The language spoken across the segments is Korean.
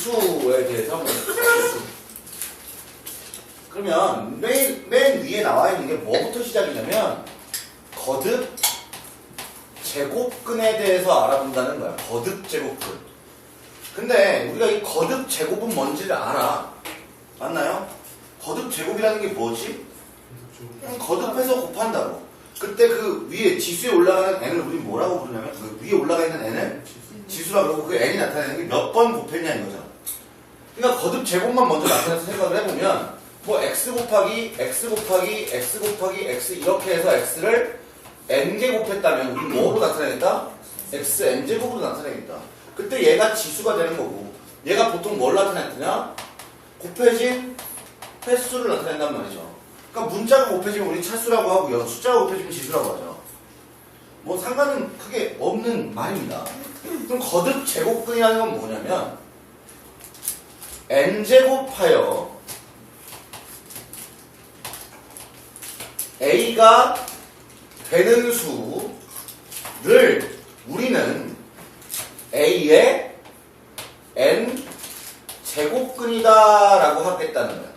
지수에 대해서 한번 그러면 맨, 맨 위에 나와 있는 게 뭐부터 시작이냐면 거듭 제곱근에 대해서 알아본다는 거야. 거듭 제곱근. 근데 우리가 이 거듭 제곱은 뭔지를 알아. 맞나요? 거듭 제곱이라는 게 뭐지? 거듭해서 곱한다고. 그때 그 위에 지수에 올라가는 n을 우리 뭐라고 부르냐면 그 위에 올라가 있는 n을 지수라 그러고 그 n이 나타내는 게 몇 번 곱했냐 이거잖아. 그러니까 거듭 제곱만 먼저 나타내서 생각을 해보면 뭐 x 곱하기 x 곱하기 x 곱하기 x 이렇게 해서 x를 n개 곱했다면 우리 뭐로 나타내겠다? x n제곱으로 나타내겠다. 그때 얘가 지수가 되는 거고 얘가 보통 뭘 나타냈느냐? 곱해진 횟수를 나타낸단 말이죠. 그러니까 문자가 곱해지면 우리 차수라고 하고요. 숫자가 곱해지면 지수라고 하죠. 뭐 상관은 크게 없는 말입니다. 그럼 거듭 제곱근이라는 건 뭐냐면 n제곱하여 a가 되는 수를 우리는 a의 n 제곱근이다 라고 하겠다는 거야.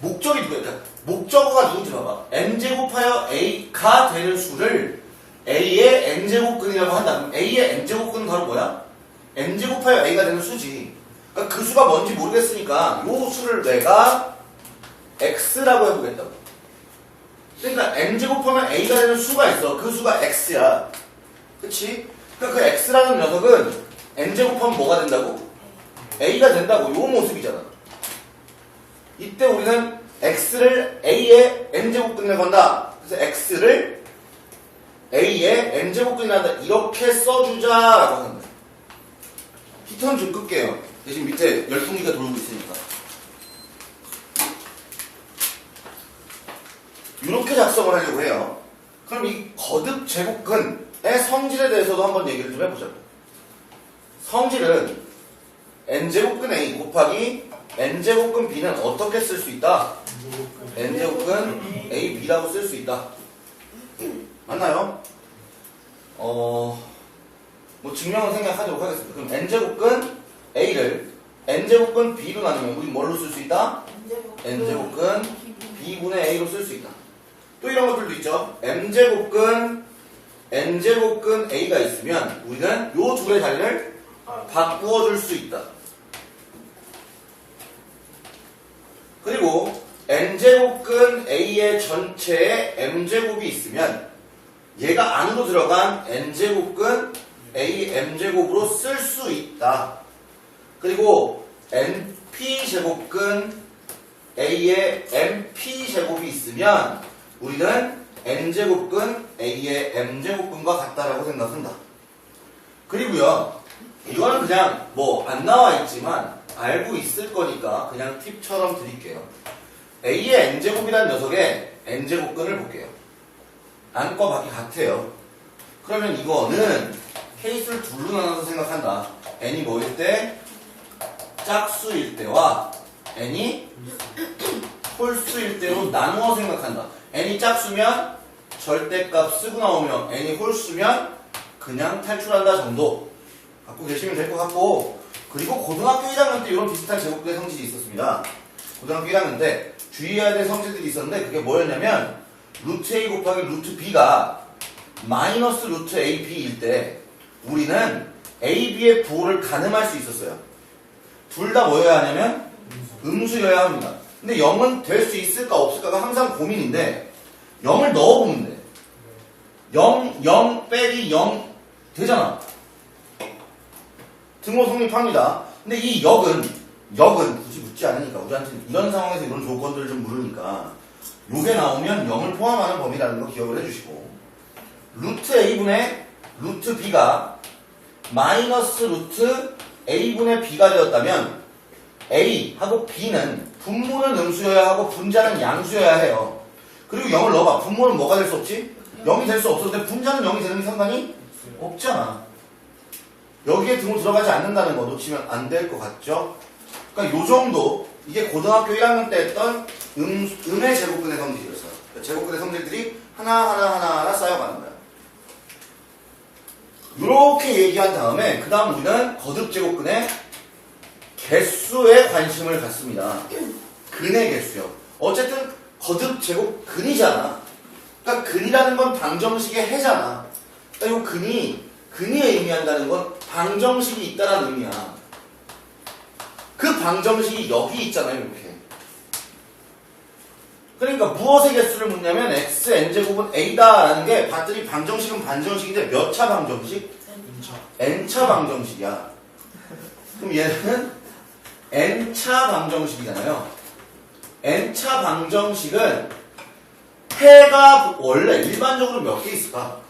목적이 누구야? 그러니까 목적어가 누군지 봐봐. n제곱하여 a가 되는 수를 a의 n제곱근이라고 한다. 그럼 a의 n제곱근은 바로 뭐야? N제곱하여 a가 되는 수지. 그러니까 그 수가 뭔지 모르겠으니까 요 수를 내가 x라고 해보겠다고. 그러니까 n제곱하면 a가 되는 수가 있어. 그 수가 x야. 그치? 그러니까 그 x라는 녀석은 n제곱하면 뭐가 된다고? a가 된다고. 요 모습이잖아. 이때 우리는 x를 a의 n제곱근에 건다. 그래서 x를 a의 n제곱근에 한다. 이렇게 써주자라고 하는 거야. 히터는 좀 끌게요. 대신 밑에 열풍기가 돌고 있으니까. 이렇게 작성을 하려고 해요. 그럼 이 거듭 제곱근의 성질에 대해서도 한번 얘기를 좀 해보자고. 성질은 n제곱근 a 곱하기 n제곱근 b는 어떻게 쓸 수 있다? n제곱근 a, b라고 쓸 수 있다. 맞나요? 어, 뭐 증명은 생략하도록 하겠습니다. 그럼 n제곱근 a를 n제곱근 b로 나누면 우리 뭘로 쓸 수 있다? n제곱근 b분의 a로 쓸 수 있다. 또 이런 것들도 있죠. m제곱근 n제곱근 a가 있으면 우리는 요 둘의 자리를 바꾸어 줄 수 있다. 그리고 n제곱근 a의 전체에 m제곱이 있으면 얘가 안으로 들어간 n제곱근 a m제곱으로 쓸 수 있다. 그리고 np제곱근 a의 mp제곱이 있으면 우리는 n제곱근 a의 m제곱근과 같다라고 생각한다. 그리고요, 이거는 그냥 뭐 안 나와 있지만 알고 있을 거니까 그냥 팁처럼 드릴게요. a의 n제곱이라는 녀석의 n제곱근을 볼게요. 안과 밖이 같아요. 그러면 이거는 케이스를 둘로 나눠서 생각한다. n이 뭐일 때? 짝수일 때와 n이 홀수일 때로 나누어 생각한다. n이 짝수면 절대값 쓰고 나오면 n이 홀수면 그냥 탈출한다 정도 갖고 계시면 될 것 같고 그리고 고등학교 1학년 때 이런 비슷한 제곱근의 성질이 있었습니다. 고등학교 1학년 때 주의해야 될 성질들이 있었는데 그게 뭐였냐면 루트 a 곱하기 루트 b가 마이너스 루트 ab일 때 우리는 ab의 부호를 가늠할 수 있었어요. 둘 다 뭐여야 하냐면 음수여야 합니다. 근데 0은 될 수 있을까 없을까가 항상 고민인데 0을 넣어보면 돼. 0, 0 빼기 0 되잖아. 등호 성립합니다. 근데 이 역은 역은 굳이 묻지 않으니까 우리한테는 이런 상황에서 이런 조건들을 좀 물으니까 요게 나오면 0을 포함하는 범위라는 거 기억을 해주시고 루트 a분의 루트 b가 마이너스 루트 a분의 b가 되었다면 a하고 b는 분모는 음수여야 하고 분자는 양수여야 해요. 그리고 0을 넣어봐. 분모는 뭐가 될 수 없지? 0이 될 수 없었는데 분자는 0이 되는 게 상관이 없잖아. 여기에 등호 들어가지 않는다는 거 놓치면 안 될 것 같죠? 그러니까 요 정도 이게 고등학교 1학년 때 했던 음, 음의 제곱근의 성질이었어요. 그러니까 제곱근의 성질들이 하나하나 하나하나 쌓여가는 거야. 이렇게 얘기한 다음에 그 다음 우리는 거듭 제곱근의 개수에 관심을 갖습니다. 근의 개수요. 어쨌든 거듭 제곱근이잖아. 그러니까 근이라는 건 방정식의 해잖아. 그러니까 이 근이 근이 의미한다는 건 방정식이 있다는 의미야. 그 방정식이 여기 있잖아요, 이렇게. 그러니까 무엇의 개수를 묻냐면 x n제곱은 a다라는 게 봤더니 방정식은 방정식인데 몇 차 방정식? n차 방정식이야. 그럼 얘는 n차 방정식이잖아요. n차 방정식은 해가 원래 일반적으로 몇 개 있을까?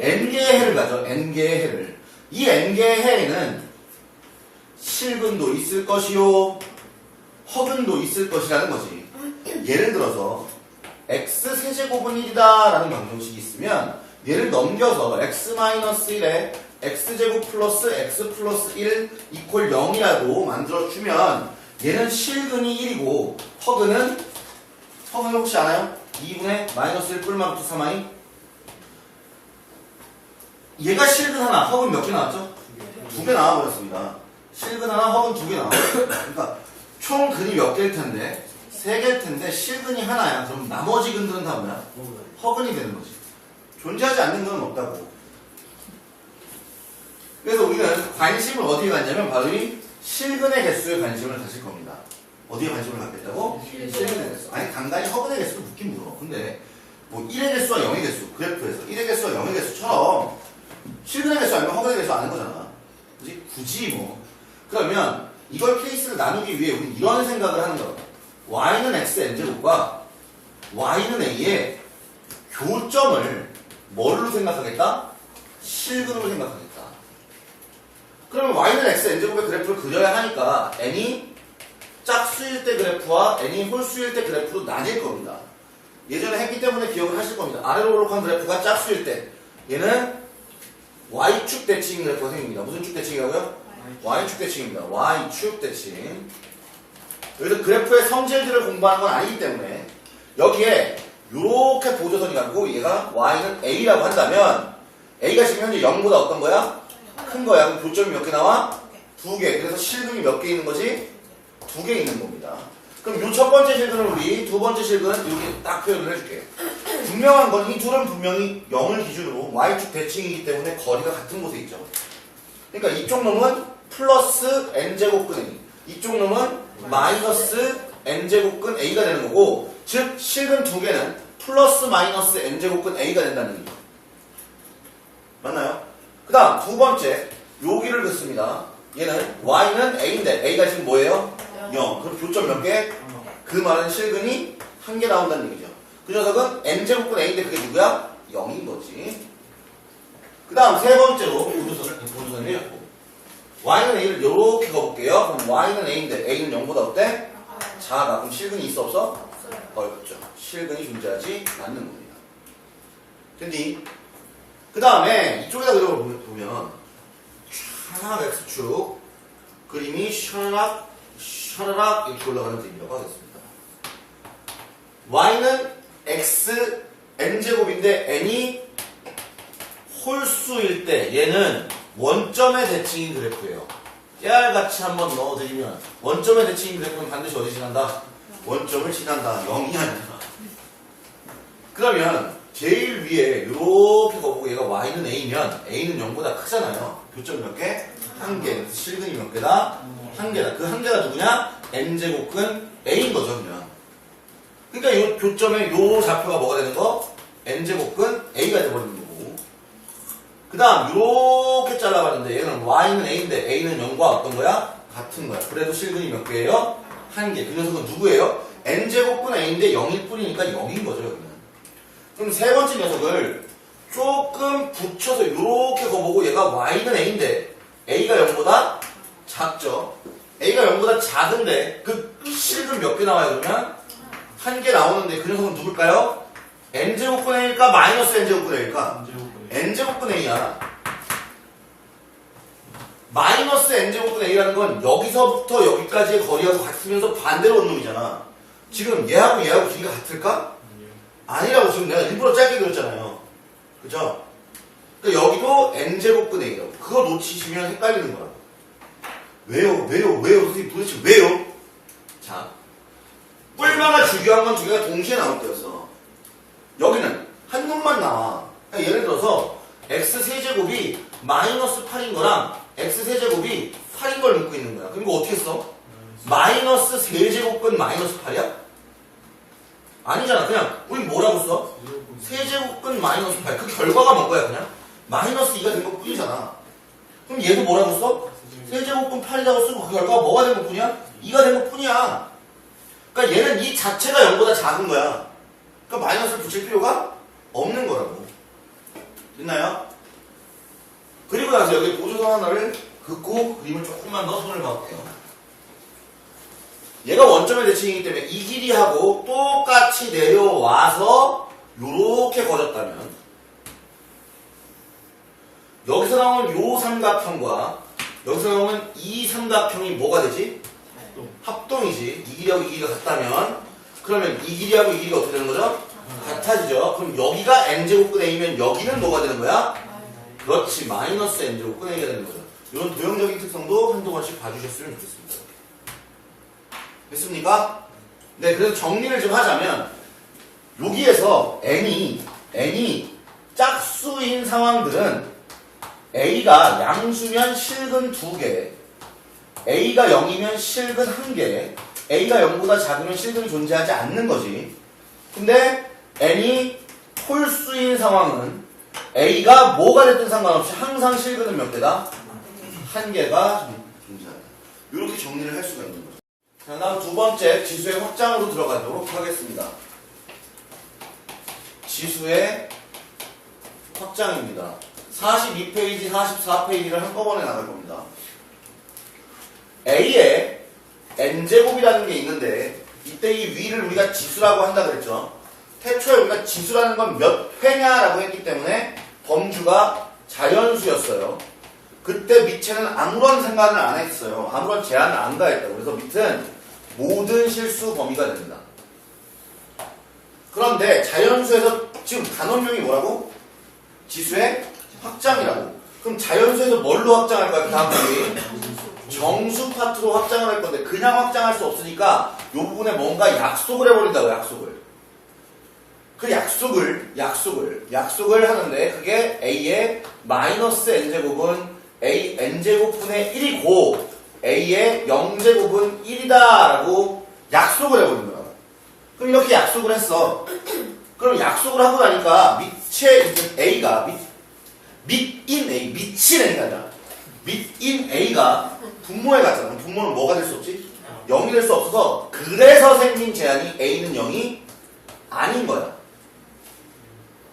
n개의 해를 가져. n개의 해를. 이 n개의 해에는 실근도 있을 것이요. 허근도 있을 것이라는 거지. 예를 들어서 x 세제곱은 1이다 라는 방정식이 있으면 얘를 넘겨서 x-1에 x제곱 플러스 x 플러스 1 이퀄 0이라고 만들어주면 얘는 실근이 1이고 허근은 허근은 혹시 아나요? 2분의 마이너스 1 뿔만 붙여 3i 얘가 실근 하나 허근 몇 개 나왔죠? 두 개 나와버렸습니다 실근 하나 허근 두 개 나와버렸어요 그러니까 총 근이 몇 개일 텐데 세 개일 텐데 실근이 하나야 그럼 나머지 근들은 다 뭐야? 허근이 되는 거지 존재하지 않는 건 없다고 그래서 우리는 관심을 어디에 갖냐면 바로 이 실근의 개수에 관심을 가질 겁니다. 어디에 관심을 갖겠다고? 실근의 개수. 아니 간단히 허근의 개수를 묻긴 물어. 근데 뭐 1의 개수와 0의 개수 그래프에서 1의 개수와 0의 개수처럼 실근의 개수 아니면 허근의 개수 아는 거잖아. 그지? 굳이 뭐. 그러면 이걸 케이스를 나누기 위해 우리는 이런 생각을 하는 거야. Y는 x n제곱과 y는 a의 교점을 뭘로 생각하겠다? 실근으로 생각하겠다. 그러면 y는 x n제곱의 그래프를 그려야 하니까 n이 짝수일 때 그래프와 n이 홀수일 때 그래프로 나뉠 겁니다. 예전에 했기 때문에 기억을 하실 겁니다. 아래로 오록한 그래프가 짝수일 때 얘는 y축 대칭 그래프가 생깁니다. 무슨 축 대칭이라고요? y축 대칭입니다. y축 대칭. 여기서 그래프의 성질들을 공부하는 건 아니기 때문에 여기에 이렇게 보조선이 갖고 얘가 y는 a라고 한다면 a가 지금 현재 0보다 어떤 거야? 큰 거야. 그럼 교점이 몇 개 나와? 두 개. 그래서 실근이 몇 개 있는 거지? 두 개 있는 겁니다. 그럼 요첫 번째 실근을 우리 두 번째 실근 여기 딱 표현을 해줄게. 분명한 건 이 둘은 분명히 0을 기준으로 y축 대칭이기 때문에 거리가 같은 곳에 있죠. 그러니까 이쪽 놈은 플러스 n제곱근 a, 이쪽 놈은 마이너스 n제곱근 a가 되는 거고 즉 실근 두 개는 플러스 마이너스 n제곱근 a가 된다는 얘기죠. 맞나요? 그 다음 두 번째 여기를 긋습니다. 얘는 y는 a인데 a가 지금 뭐예요? 0. 그럼 교점 몇 개? 그 말은 실근이 한 개 나온다는 얘기죠. 그 녀석은 n제곱분 a인데 그게 누구야? 0인 거지. 그 다음 세 번째로 y는 a를 이렇게 가볼게요. 그럼 y는 a인데 a는 0보다 어때? 작아. 그럼 실근이 있어 없어? 어렵죠. 실근이 존재하지 않는 겁니다. 됐니? 그 다음에 이쪽에다 그려보면 샤락 X축 그림이 샤락 샤라락 이렇게 올라가는 그림이라고 하겠습니다. y는 x n제곱인데 n이 홀수일 때 얘는 원점의 대칭인 그래프예요. 깨알같이 한번 넣어드리면 원점의 대칭인 그래프는 반드시 어디 지난다? 원점을 지난다. 0이 아니라. 그러면 제일 위에 이렇게 거보고 얘가 y는 a면 a는 0보다 크잖아요. 교점 몇 개? 한 개. 실근이 몇 개다? 한 개다. 그 한 개가 누구냐? n제곱근 a인 거죠, 그냥. 그러니까 이 교점의 요 좌표가 뭐가 되는 거? n제곱근 a가 돼버리는 거고. 그 다음 이렇게 잘라봤는데 얘는 y는 a인데 a는 0과 어떤 거야? 같은 거야. 그래도 실근이 몇 개예요? 한 개. 그 녀석은 누구예요? n제곱근 a인데 0일 뿐이니까 0인 거죠, 여기는. 그럼 세 번째 녀석을 조금 붙여서 이렇게 거보고 얘가 y는 a인데 a가 0보다 작죠. a가 0보다 작은데 그 실근 몇 개 나와요 그러면? 한 개 나오는데 그 녀석은 누굴까요? n제곱분 a일까 마이너스 n제곱분 a일까? N제곱분 a야. 마이너스 n제곱분 a라는 건 여기서부터 여기까지의 거리가 같으면서 반대로 온 놈이잖아. 지금 얘하고 얘하고 길이가 같을까? 아니라고 지금 내가 일부러 짧게 그렸잖아요. 그죠? 그러니까 여기도 n제곱근 a라고. 그거 놓치시면 헷갈리는 거라고. 왜요? 왜요? 왜요? 선생님 도대체 왜요? 자, 뿔마가 주교한 건 두 개가 동시에 나올 때였어. 여기는 한 놈만 나와. 그러니까 예를 들어서 x 세제곱이 마이너스 8인 거랑 x 세제곱이 8인 걸 묻고 있는 거야. 그럼 이거 어떻게 써? 마이너스 세제곱근 마이너스 8이야? 아니잖아. 그냥 우린 뭐라고 써? 세제곱근 마이너스 8. 그 결과가 뭔 거야, 그냥? 마이너스 2가 된 것 뿐이잖아. 그럼 얘도 뭐라고 써? 세제곱근 8이라고 쓰고 그 결과가 뭐가 된 것 뿐이야? 2가 된 것 뿐이야. 그러니까 얘는 이 자체가 0보다 작은 거야. 그러니까 마이너스를 붙일 필요가 없는 거라고. 됐나요? 그리고 나서 여기 보조선 하나를 긋고 그림을 조금만 더 손을 봐볼게요. 얘가 원점의 대칭이기 때문에 이 길이하고 똑같이 내려와서 요렇게 거졌다면 여기서 나오는 요 삼각형과 여기서 나오는 이 삼각형이 뭐가 되지? 합동이지. 이 길이하고 이 길이가 같다면 그러면 이 길이하고 이 길이가 어떻게 되는 거죠? 같아지죠. 그럼 여기가 n제곱근 a면 여기는 뭐가 되는 거야? 그렇지. 마이너스 n제곱근 a가 되는 거죠. 이런 도형적인 특성도 한두 번씩 봐주셨으면 좋겠습니다. 됐습니까? 네, 그래서 정리를 좀 하자면 여기에서 n이 n이 짝수인 상황들은 a가 양수면 실근 2개, a가 0이면 실근 1개, a가 0보다 작으면 실근이 존재하지 않는 거지. 근데 n이 홀수인 상황은 a가 뭐가 됐든 상관없이 항상 실근은 몇 개다? 한 개가 존재한다. 이렇게 정리를 할 수가 있는 거죠. 자, 다음 두 번째 지수의 확장으로 들어가도록 하겠습니다. 지수의 확장입니다. 42페이지, 44페이지를 한꺼번에 나갈 겁니다. A에 n제곱이라는 게 있는데 이때 이 위를 우리가 지수라고 한다 그랬죠. 태초에 우리가 지수라는 건 몇 회냐라고 했기 때문에 범주가 자연수였어요. 그때 밑에는 아무런 생각을 안 했어요. 아무런 제한을 안 가했다고. 그래서 밑은 모든 실수 범위가 됩니다. 그런데 자연수에서 지금 단원명이 뭐라고? 지수의 확장이라고. 그럼 자연수에서 뭘로 확장할 거야? 그 다음 단위? 정수 파트로 확장을 할 건데 그냥 확장할 수 없으니까 이 부분에 뭔가 약속을 해버린다고 약속을. 그 약속을 약속을 약속을 하는데 그게 a의 마이너스 n제곱은 a n제곱분의 1이고 a의 0제곱은 1이다라고 약속을 해버린 거야. 그럼 이렇게 약속을 했어. 그럼 약속을 하고 나니까 밑에 있는 a가 밑 밑인 a 밑인 a가 밑인 a가 분모에 갔잖아. 분모는 뭐가 될 수 없지? 0이 될 수 없어서 그래서 생긴 제한이 a는 0이 아닌 거야.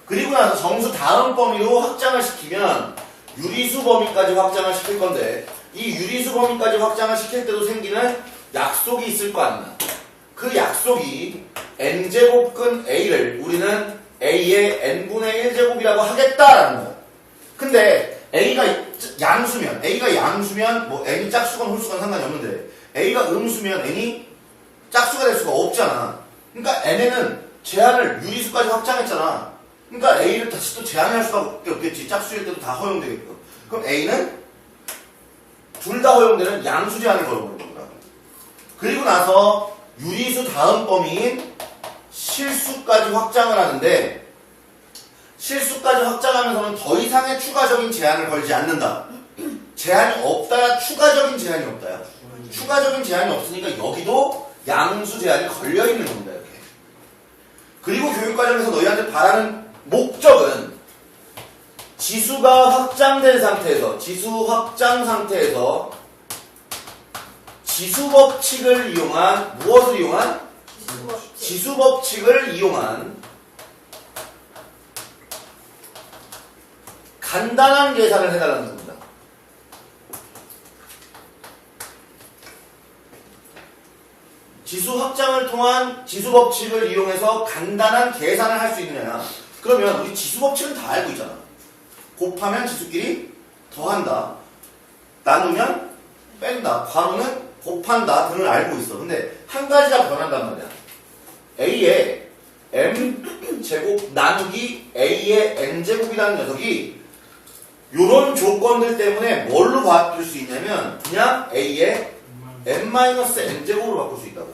그리고 나서 정수 다음 범위로 확장을 시키면 유리수 범위까지 확장을 시킬 건데 이 유리수 범위까지 확장을 시킬 때도 생기는 약속이 있을 거 아니야. 그 약속이 n제곱근 a를 우리는 a의 n분의 1제곱이라고 하겠다라는 거야. 근데 a가 양수면 a가 양수면 뭐 n이 짝수건 홀수건 상관이 없는데 a가 음수면 n이 짝수가 될 수가 없잖아. 그러니까 n에는 제한을 유리수까지 확장했잖아. 그러니까 a를 다시 또 제한할 수밖에 없겠지. 짝수일 때도 다 허용되게끔. 그럼 a는 둘 다 허용되는 양수 제한을 걸어보는 겁니다. 그리고 나서 유리수 다음 범위인 실수까지 확장을 하는데 실수까지 확장하면서는 더 이상의 추가적인 제한을 걸지 않는다. 제한이 없다야 추가적인 제한이 없다야. 추가적인 제한이 없으니까 여기도 양수 제한이 걸려 있는 겁니다. 이렇게. 그리고 교육 과정에서 너희한테 바라는 목적은 지수가 확장된 상태에서 지수 확장 상태에서 지수 법칙을 이용한 무엇을 이용한 지수 법칙을 이용한 간단한 계산을 해달라는 겁니다. 지수 확장을 통한 지수 법칙을 이용해서 간단한 계산을 할 수 있느냐? 그러면 우리 지수 법칙은 다 알고 있잖아. 곱하면 지수끼리 더한다. 나누면 뺀다. 괄호는 곱한다 등을 알고 있어. 근데 한 가지가 변한단 말이야. a의 m 제곱 나누기 a의 n 제곱이라는 녀석이 요런 조건들 때문에 뭘로 바꿀 수 있냐면 그냥 a의 n-n제곱으로 바꿀 수 있다고.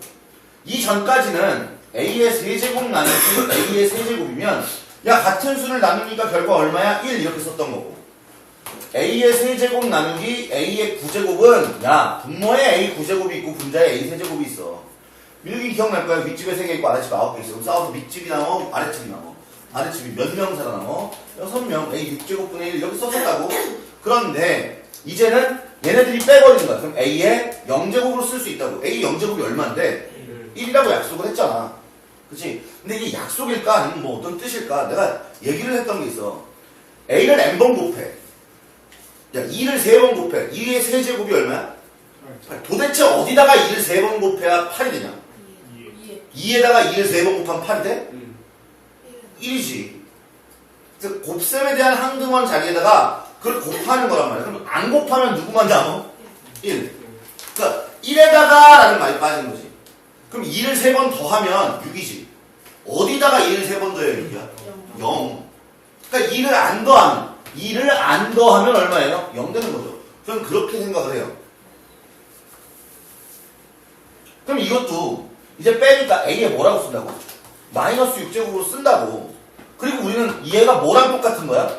이 전까지는 a의 세제곱 나누기 a의 세제곱이면 야 같은 수를 나누니까 결과 얼마야? 1 이렇게 썼던 거고. A의 세제곱 나누기 a의 9제곱은 야 분모에 a 9제곱이 있고 분자에 a 세제곱이 있어. 민욱이 기억날 거야 윗집에 3개 있고 아랫집에 9개 있어. 그럼 싸워서 윗집이 나뭐 아랫집이 나뭐 아랫집이 몇 명 살아남어? 6명. A 6제곱분의 1 이렇게 썼었다고. 그런데 이제는 얘네들이 빼버리는 거야. 그럼 a의 0제곱으로 쓸 수 있다고. A 0제곱이 얼마인데? 1이라고 약속을 했잖아. 그치? 근데 이게 약속일까? 아니면 뭐 어떤 뜻일까? 내가 얘기를 했던 게 있어. A를 N번 곱해. 야, 2를 3번 곱해. 2의 세제곱이 얼마야? 8. 도대체 어디다가 2를 3번 곱해야 8이 되냐? 2에 다가 2를 3번 곱하면 8이 돼? 1이지. 그래서 곱셈에 대한 항등원 자리에다가 그걸 곱하는 거란 말이야. 그럼 안 곱하면 누구만 남아? 1. 그러니까 1에다가 라는 말이 빠지는 거지. 그럼 2를 3번 더하면 6이지. 어디다가 2를 3번 더해야 6이야? 0. 그러니까 2를 안 더하면 2를 안 더하면 얼마예요? 0 되는 거죠. 저는 그렇게 생각을 해요. 그럼 이것도 이제 빼니까 A에 뭐라고 쓴다고? 마이너스 6제곱으로 쓴다고. 그리고 우리는 얘가 뭐랑 똑같은 거야?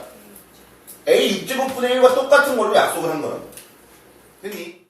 A 6제곱분의 1과 똑같은 걸로 약속을 한 거야. 됐니?